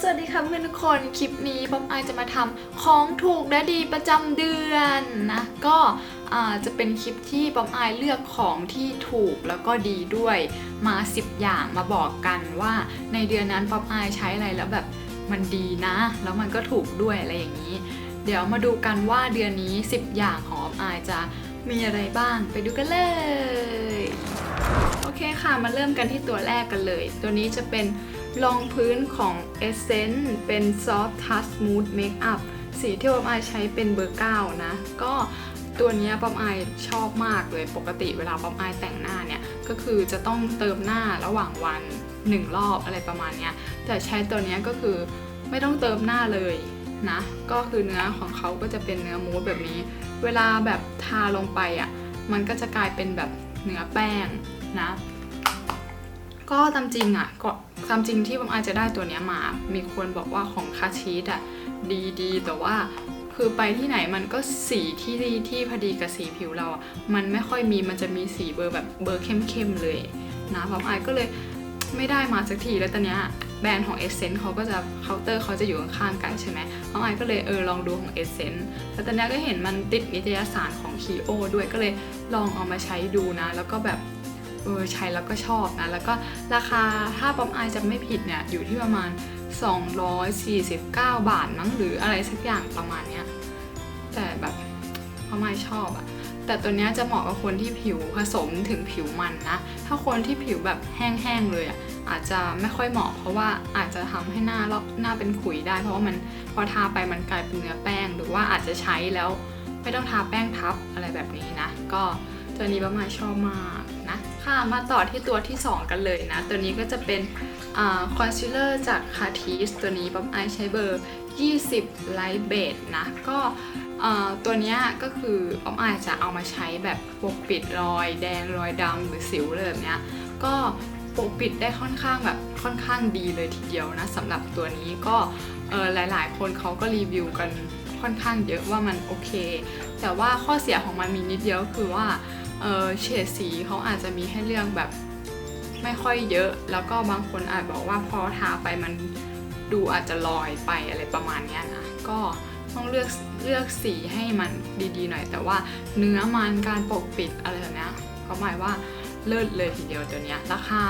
สวัสดีค่ะเพื่อนทุกคน คลิปนี้ป๊อปอายจะมาทำของถูกและดีประจำเดือนนะ ก็จะเป็นคลิปที่ป๊อปอายเลือกของที่ถูกแล้วก็ดีด้วยมา 10 อย่างมาบอกกันว่าในเดือนนั้นป๊อปอายใช้อะไรแล้วแบบมันดีนะ แล้วมันก็ถูกด้วยอะไรอย่างนี้ เดี๋ยวมาดูกันว่าเดือนนี้ 10 อย่างของป๊อปอายจะมีอะไรบ้าง ไปดูกันเลยโอเคค่ะมาเริ่มกันที่ตัวแรกกันเลย ตัวนี้จะเป็น รองพื้นของ Essence เป็น Soft Touch Smooth Makeup สีที่ป๊อปอายใช้เป็นเบอร์ 9 นะ ก็ตัวนี้ป๊อปอายชอบมากเลยปกติเวลาป๊อปอายแต่งหน้าเนี่ย ก็คือจะต้องเติมหน้าระหว่างวัน 1 รอบอะไรประมาณเนี้ยแต่ใช้ตัวนี้ก็คือไม่ต้องเติมหน้าเลยนะ ก็คือเนื้อของเขาก็จะเป็นเนื้อมูสแบบนี้ เวลาแบบทาลงไปอะมันก็จะกลายเป็นแบบเนื้อแป้งนะ ก็ตามจริงอะก็ตามจริงที่ผมอาจจะได้ตัวเนี้ยมา มีคนบอกว่าของคาชีสอะดีดีแต่ว่าคือไปที่ไหนมันก็สีที่ที่พอดีกับสีผิวเราอะมันไม่ค่อยมีมันจะมีสีเบอร์แบบเบอร์เข้มๆเลยนะผมอายก็เลยไม่ได้มาสักทีแล้วตอนเนี้ยแบรนด์ของ Essence เขาก็จะเคาน์เตอร์เขาจะอยู่ข้างๆกันใช่ไหมผมอายก็เลยเออลองดูของ Essence แล้วตอนเนี้ยก็เห็นมันติดนิตยสารของ Kio ด้วยก็เลยลองเอามาใช้ดูนะ แล้วก็แบบ เออใช้แล้วก็ชอบนะ แล้วก็ราคาถ้าป๊อปอายจะไม่ผิดเนี่ย อยู่ที่ประมาณ 249 บาทมั้งหรืออะไรสักอย่างประมาณเนี้ยแต่แบบป๊อปอายชอบอะแต่ตัวนี้จะเหมาะกับคนที่ผิวผสมถึงผิวมันนะ ถ้าคนที่ผิวแบบแห้งๆเลยอะอาจจะไม่ค่อยเหมาะ เพราะว่าอาจจะทำให้หน้าลอกหน้าเป็นขุยได้ เพราะว่ามันพอทาไปมันกลายเป็นเนื้อแป้ง หรือว่าอาจจะใช้แล้วไม่ต้องทาแป้งทับอะไรแบบนี้นะ ก็ตัวนี้ป๊อปอายชอบมาก ค่ะมาต่อที่ตัวที่ 2 กันเลยนะ ตัวนี้ก็จะเป็นคอนซีลเลอร์จากคาทีสตัวนี้ป๊อปอายใช้เบอร์ 20 Light Beige นะ ก็ตัวนี้ก็คือป๊อปอายจะเอามาใช้แบบปกปิดรอยแดงรอยดำหรือสิวเลยแบบเนี้ยก็ปกปิดได้ค่อนข้างแบบค่อนข้างดีเลยทีเดียวนะสำหรับตัวนี้ก็หลายๆ คนเขาก็รีวิวกันค่อนข้างเยอะว่ามันโอเค แต่ว่าข้อเสียของมันมีนิดเดียวคือว่า เฉดสีเขาอาจจะมีให้เลือกแบบไม่ค่อยเยอะ แล้วก็บางคนอาจบอกว่าพอทาไปมันดูอาจจะลอยไปอะไรประมาณนี้นะ ก็ต้องเลือกเลือกสีให้มันดีๆหน่อย แต่ว่าเนื้อมันการปกปิดอะไรแบบนี้ยก็หมายว่าเลิศเลยทีเดียวตัวนี้ราคา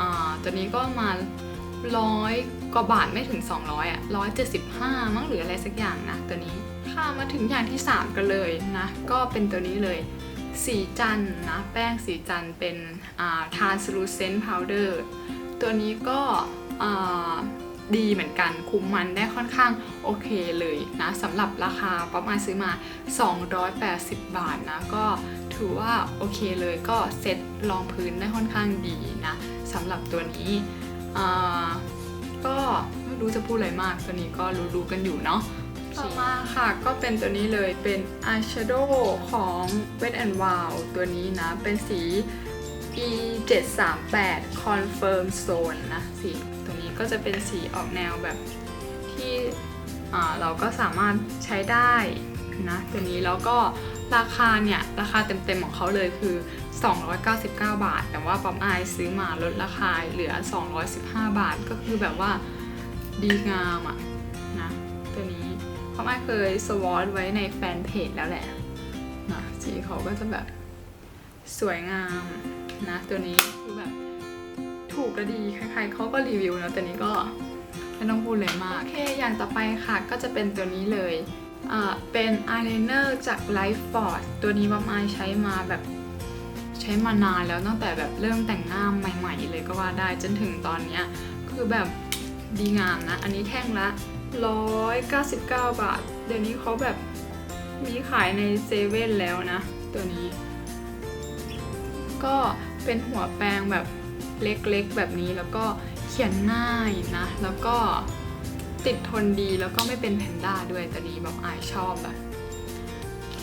อ่าตัวนี้ก็มาร้อยกว่าบาทไม่ถึง 200อะร้อยเจ็ดสิบห้ามั้งหรืออะไรสักอย่างนะตัวนี้ ค่ะมาถึงอย่างที่ 3 กันเลยนะ ก็เป็นตัวนี้เลย สีจันนะแป้งสีจันเป็นอ่า translucent powder ตัวนี้ก็ดีเหมือนกันคุมมันได้ค่อนข้างโอเคเลยนะสำหรับราคาประมาณซื้อมา 280 บาทนะ ก็ถือว่าโอเคเลยก็เซ็ตรองพื้นได้ค่อนข้างดีนะสำหรับตัวนี้ก็ไม่รู้จะพูดอะไรมากตัวนี้ก็รู้ๆกันอยู่เนาะ ต่อมาค่ะก็เป็นตัวนี้เลยเป็นอายแชโดว์ของ Wet n Wild ตัวนี้นะ เป็นสี E 7 3 8 Confirm Zone นะสีตัวนี้ก็จะเป็นสีออกแนวแบบที่อ่าเราก็สามารถใช้ได้นะตัวนี้แล้วก็ราคาเนี่ย ราคาเต็มๆของเขาเลยคือ 299 บาท แต่ว่าป๊อปอายซื้อมาลดราคาเหลือ 215 บาทก็คือแบบว่าดีงามอะนะ เพราะไม่เคยสวอตไว้ในแฟนเพจแล้วแหละนะสีเขาก็จะแบบสวยงามนะตัวนี้คือแบบถูกและดีใครๆเขาก็รีวิวนะตัวนี้ก็ไม่ต้องพูดเลยมาก โอเค อย่างต่อไปค่ะก็จะเป็นตัวนี้เลยอ่าเป็นอายไลเนอร์จาก Life Force ตัวนี้ประมาณใช้มาแบบใช้มานานแล้วตั้งแต่แบบเริ่มแต่งหน้าใหม่ ๆ เลยก็ว่าได้จนถึงตอนเนี้ยคือแบบดีงามนะ อันนี้แท่งละ 199 บาท เดี๋ยวนี้เขาแบบมีขายในเซเว่นแล้วนะ ตัวนี้ ก็เป็นหัวแปรงแบบเล็กๆแบบนี้แล้วก็เขียนง่ายนะ แล้วก็ติดทนดีแล้วก็ไม่เป็นแพนด้าด้วยตัวนี้แบบอายชอบแบบ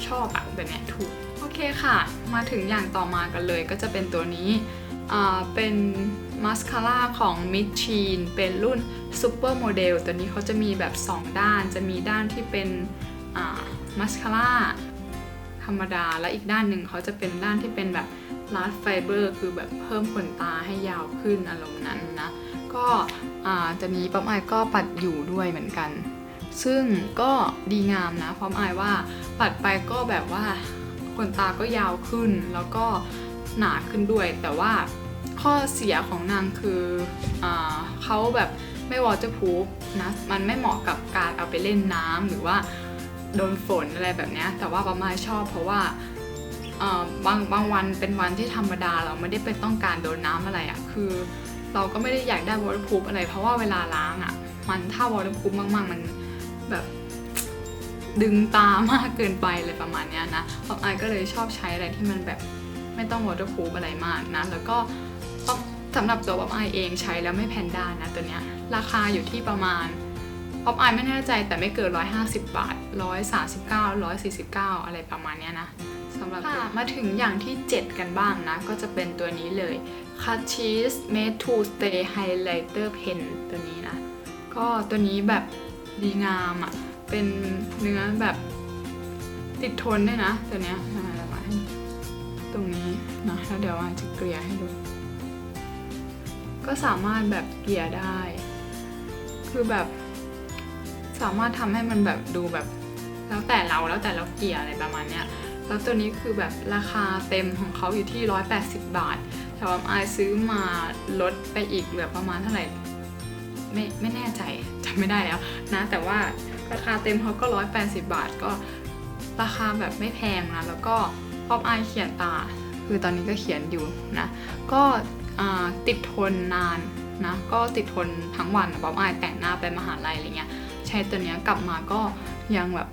ชอบอะแบบเนี้ถูก โอเคค่ะ มาถึงอย่างต่อมากันเลยก็จะเป็นตัวนี้ อ่า เป็น มาสคาร่าของ m i d c h e e n เป็นรุ่นซูเปอร์โมเดลตัวนี้เขาจะมีแบบ 2 ด้าน จะมีด้านที่เป็นมาสคาร่าธรรมดา และอีกด้านหนึ่งเขาจะเป็นด้านที่เป็นแบบลาร์ดไฟเบอร์คือแบบเพิ่มขนตาให้ยาวขึ้นอารมณ์นั้นนะ ก็ตัวนี้ป๊อปอก็ปัดอยู่ด้วยเหมือนกัน ซึ่งก็ดีงามนะเพราะอายว่าปัดไปก็แบบว่าขนตาก็ยาวขึ้นแล้วก็หนาขึ้นด้วย แต่ว่า ข้อเสียของนางคืออเขาแบบไม่วอเตอร์พูฟนะมันไม่เหมาะกับการเอาไปเล่นน้ำหรือว่าโดนฝนอะไรแบบนี้แต่ว่าประมาณชอบเพราะว่าบางบางวันเป็นวันที่ธรรมดาเราไม่ได้ไปต้องการโดนน้ำอะไรอะ่ะคือ เราก็ไม่ได้อยากได้วอเตอร์พูฟอะไร เพราะว่าเวลาล้างอะ่ะ มันถ้าวอเตอร์พูฟมากๆ มันแบบดึงตามากเกินไปเลยประมาณเนี้ยนะป๊อปอาก็เลยชอบใช้อะไรที่มันแบบไม่ต้องวอเตอร์พูฟอะไรมากนะ แล้วก็ สำหรับตัวป๊อปอายเองใช้แล้วไม่แพนด้านะตัวเนี้ยราคาอยู่ที่ประมาณป๊อปอายไม่แน่ใจแต่ไม่เกิน 150 บาท 139 149 อะไรประมาณเนี้ยนะสำหรับตัวมาถึงอย่างที่ 7 กันบ้างนะ ก็จะเป็นตัวนี้เลย c a c h e s Made to Stay Highlighter Pen ตัวนี้นะ ก็ตัวนี้แบบดีงามอะ่ะ เป็นเนื้อแบบติดทนด้วยนะ ตัวเนี้ยนะเดี๋ยวมาให้ตรงนี้นะแล้วเดี๋ยวอาจจะเกลี่ยให้ดู ก็สามารถแบบเกลี่ยได้ คือแบบสามารถทำให้มันแบบดูแบบ แล้วแต่เราแล้วแต่เราเกลี่ยอะไรประมาณเนี้ยแล้วตัวนี้คือแบบราคาเต็มของเขาอยู่ที่ 180 บาท แต่ว่าไอซื้อมาลดไปอีกเหลือประมาณเท่าไหร่ไม่ไม่แน่ใจจำไม่ได้แล้วนะ แต่ว่าราคาเต็มเขาก็ 180 บาทก็ราคาแบบไม่แพงนะ แล้วก็พอปอเขียนตา คือตอนนี้ก็เขียนอยู่นะ ก็ ติดทนนานนะก็ติดทนทั้งวันป๊อปอายแต่งหน้าไปมหาลัยอะไรเงี้ยใช้ตัวเนี้ยกลับมาก็ยังแบบ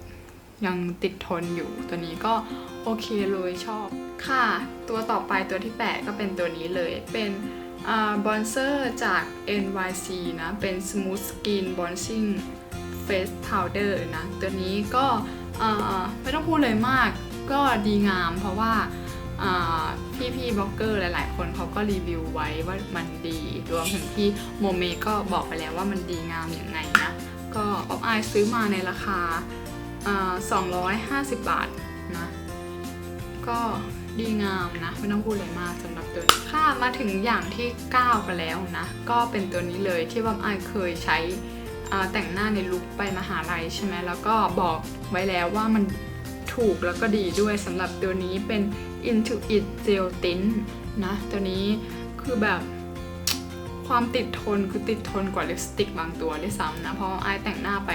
ยังติดทนอยู่ตัวนี้ก็โอเคเลยชอบค่ะ ตัวต่อไปตัวที่ 8 ก็เป็นตัวนี้เลยเป็นบอนเซอร์จาก NYC นะ เป็น Smooth Skin Bronzing Face Powder นะ ตัวนี้ก็ไม่ต้องพูดเลยมากก็ดีงามเพราะว่า พี่พี่ๆบล็อกเกอร์หลาย ๆ คนเขาก็รีวิวไว้ว่ามันดี รวมถึงพี่โมเมก็บอกไปแล้วว่ามันดีงามอย่างไงนะ ก็ป๊อปอายซื้อมาในราคาอ่า250 บาทนะ ก็ดีงามนะ ไม่ต้องพูดเลยมากสำหรับตัวนี้ค่ะมาถึงอย่างที่ 9 กันแล้วนะ ก็เป็นตัวนี้เลยที่ป๊อปอายเคยใช้แต่งหน้าในลุคไปมหาลัยใช่ไหมแล้วก็บอกไว้แล้วว่ามัน ถูกแล้วก็ดีด้วยสำหรับตัวนี้เป็น Intuit Gel Tint นะ ตัวนี้คือแบบความติดทนคือติดทนกว่าลิปสติกบางตัวด้วยซ้ำนะ เพราะว่าไอายแต่งหน้าไป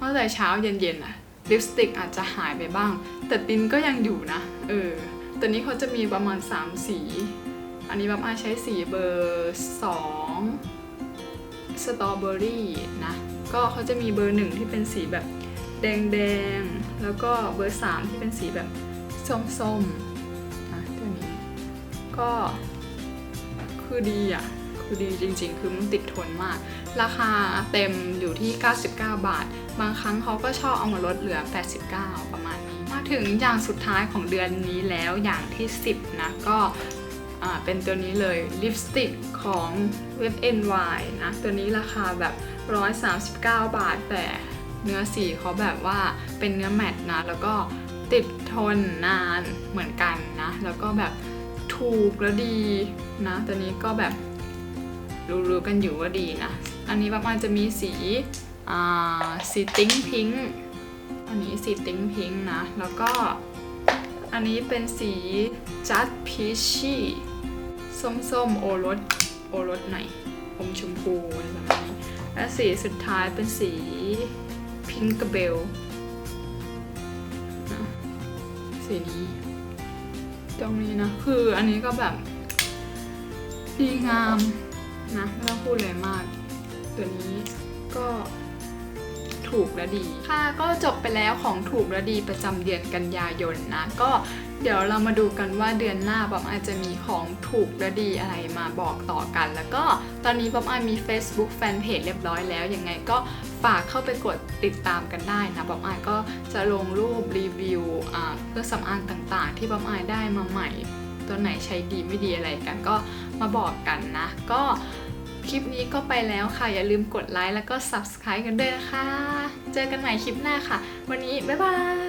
ตั้งแต่เช้าเย็นๆอะลิปสติกอาจจะหายไปบ้าง แต่ตินก็ยังอยู่นะ เออ ตัวนี้เขาจะมีประมาณ 3 สี อันนี้บบไอายใช้สีเบอร์2สตรอเบอรี่นะ ก็เขาจะมีเบอร์1ที่เป็นสีแบบ แดงๆแล้วก็เบอร์ 3 ที่เป็นสีแบบส้มๆนะตัวนี้ก็คือดีอะคือดีจริงๆ คือมันติดทนมาก ราคาเต็มอยู่ที่ 99 บาท บางครั้งเขาก็ชอบเอามาลดเหลือ 89 ประมาณนี้ มาถึงอย่างสุดท้ายของเดือนนี้แล้วอย่างที่ 10 นะ ก็อ่าเป็นตัวนี้เลยลิปสติกของเว็บ NY นะ ตัวนี้ราคาแบบ 139 บาทแต่ เนื้อสีเขาแบบว่าเป็นเนื้อแมตต์นะ แล้วก็ติดทนนานเหมือนกันนะ แล้วก็แบบถูกแล้วดีนะ ตัวนี้ก็แบบรู้ๆกันอยู่ว่าดีนะ อันนี้ประมาณจะมีสีอ่าสีติ้งพิงอันนี้สีติ้งพิงนะ แล้วก็อันนี้เป็นสีจัดพีชี่ส้มๆ โอรส โอรสหน่อยอมชมพูอะไรประมาณนี้และสีสุดท้ายเป็นสี พิงกเบลนะสีนี้ตรงนี้นะ คืออันนี้ก็แบบดีงามนะ ไม่ต้องพูดเลยมาก ตัวนี้ก็ถูกและดี ค่ะก็จบไปแล้วของถูกและดีประจำเดือนกันยายนนะ ก็เดี๋ยวเรามาดูกันว่าเดือนหน้าป๊อปอาจจะมีของถูกและดีอะไรมาบอกต่อกัน แล้วก็ตอนนี้ป๊อปอามี Facebook Fanpage เรียบร้อยแล้วยังไงก็ ฝากเข้าไปกดติดตามกันได้นะป๊อบอายก็จะลงรูปรีวิวอ่าเครื่องสำอางต่างๆ ที่ป๊อบอายได้มาใหม่ ตัวไหนใช้ดีไม่ดีอะไรกันก็มาบอกกันนะ ก็คลิปนี้ก็ไปแล้วค่ะ อย่าลืมกดไลค์แล้วก็ Subscribe กันด้วยนะคะ เจอกันใหม่คลิปหน้าค่ะ วันนี้ บ๊ายบาย